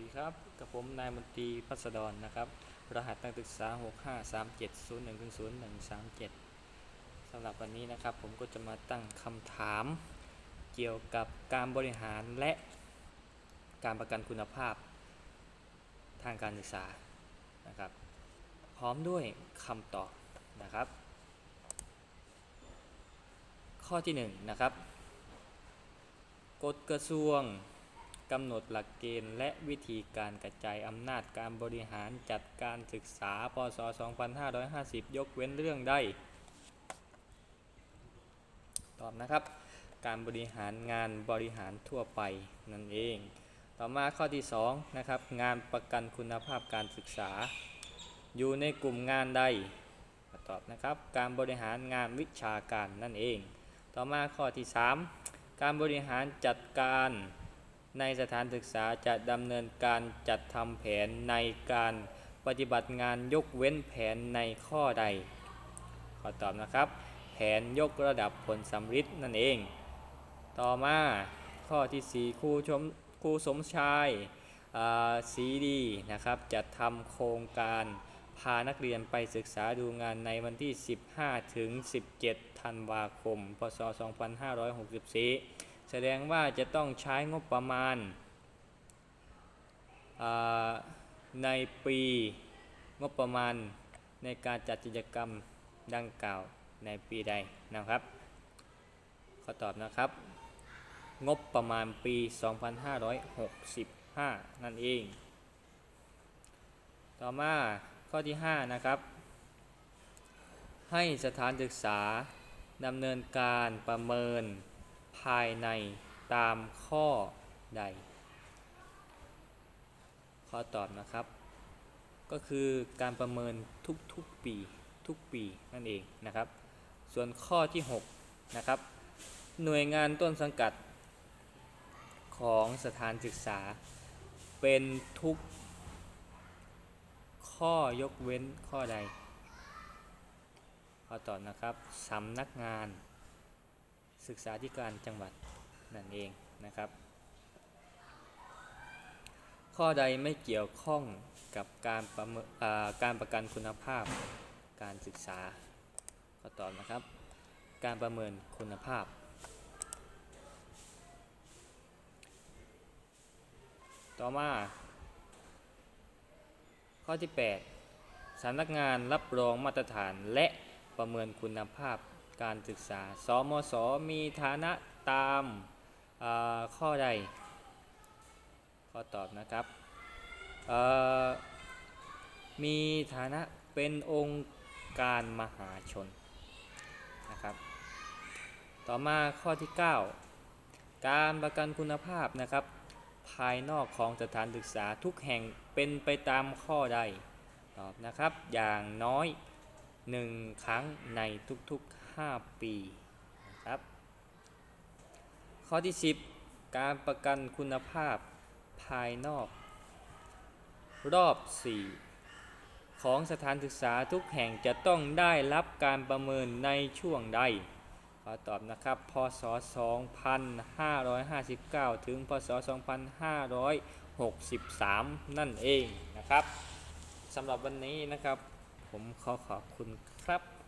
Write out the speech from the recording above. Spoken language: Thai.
ดีครับกับผมนายมนตรีพัสดรนะครับ รหัสนักศึกษา 6537010137สำหรับวันนี้นะครับ ผมก็จะมาตั้งคำถามเกี่ยวกับการบริหารและการประกันคุณภาพทางการศึกษานะครับ พร้อมด้วยคำตอบนะครับ ข้อที่1นะครับกฎกระทรวง กำหนดหลักเกณฑ์และวิธีการกระจายอำนาจการบริหารจัดการศึกษา พศ 2550 ยกเว้นเรื่องใด ตอบนะครับ การบริหารงานบริหารทั่วไปนั่นเอง ต่อมาข้อที่2นะครับงานประกันคุณภาพการศึกษา อยู่ในกลุ่มงานใด ตอบนะครับ การบริหารงานวิชาการนั่นเอง ต่อมาข้อที่ 3 การบริหารจัดการ ในสถานศึกษาจะดำเนินการจัดทำแผนในการปฏิบัติงานยกเว้นแผนในข้อใด ขอตอบนะครับ แผนยกระดับผลสำฤทธิ์นั่นเอง ต่อมาข้อที่ 4ครูชมครูสมชายสีดีนะครับจะทำโครงการพานักเรียนไปศึกษาดูงานในวันที่ 15 ถึง 17 ธันวาคม พศ 2564 แสดงว่าจะต้องใช้งบประมาณในปีงบประมาณในการจัดกิจกรรมดังกล่าวในปีใดนะครับ ขอตอบนะครับ งบประมาณปี 2565 นั่นเอง ต่อมาข้อที่ 5 นะครับ ให้สถานศึกษาดำเนินการประเมิน ภายในตามข้อใด ข้อตอบนะครับ ก็คือการประเมินทุกๆปีทุกปีนั่นเองนะครับ ส่วนข้อที่ 6 นะครับ หน่วยงานต้นสังกัด ของสถานศึกษา เป็นทุกข้อยกเว้นข้อใด ข้อตอบนะครับสำนักงาน ศึกษาธิการจังหวัดนั่นเองนะครับ ข้อใดไม่เกี่ยวข้องกับการประเมินการประกันคุณภาพการศึกษาข้อตอบนะครับ การประเมินคุณภาพ ต่อมา ข้อที่ 8สำนักงานรับรองมาตรฐานและประเมินคุณภาพ การศึกษา สมส มีฐานะตามาข้อใด ข้อตอบนะครับ มีฐานะเป็นองค์การมหาชนนะครับ ต่อมาข้อที่ 9 การประกันคุณภาพนะครับ ภายนอกของสถานศึกษาทุกแห่งเป็นไปตามข้อใด ตอบนะครับ อย่างน้อย 1 ครั้งในทุกๆ 5 ปีนะครับ ข้อที่ 10 การประกันคุณภาพภายนอก รอบ 4 ของสถานศึกษาทุกแห่งจะต้องได้รับการประเมินในช่วงใดขอตอบนะครับ พศ 2559 ถึง พศ 2563 นั่นเองนะครับสำหรับวันนี้นะครับ ผมขอขอบคุณครับ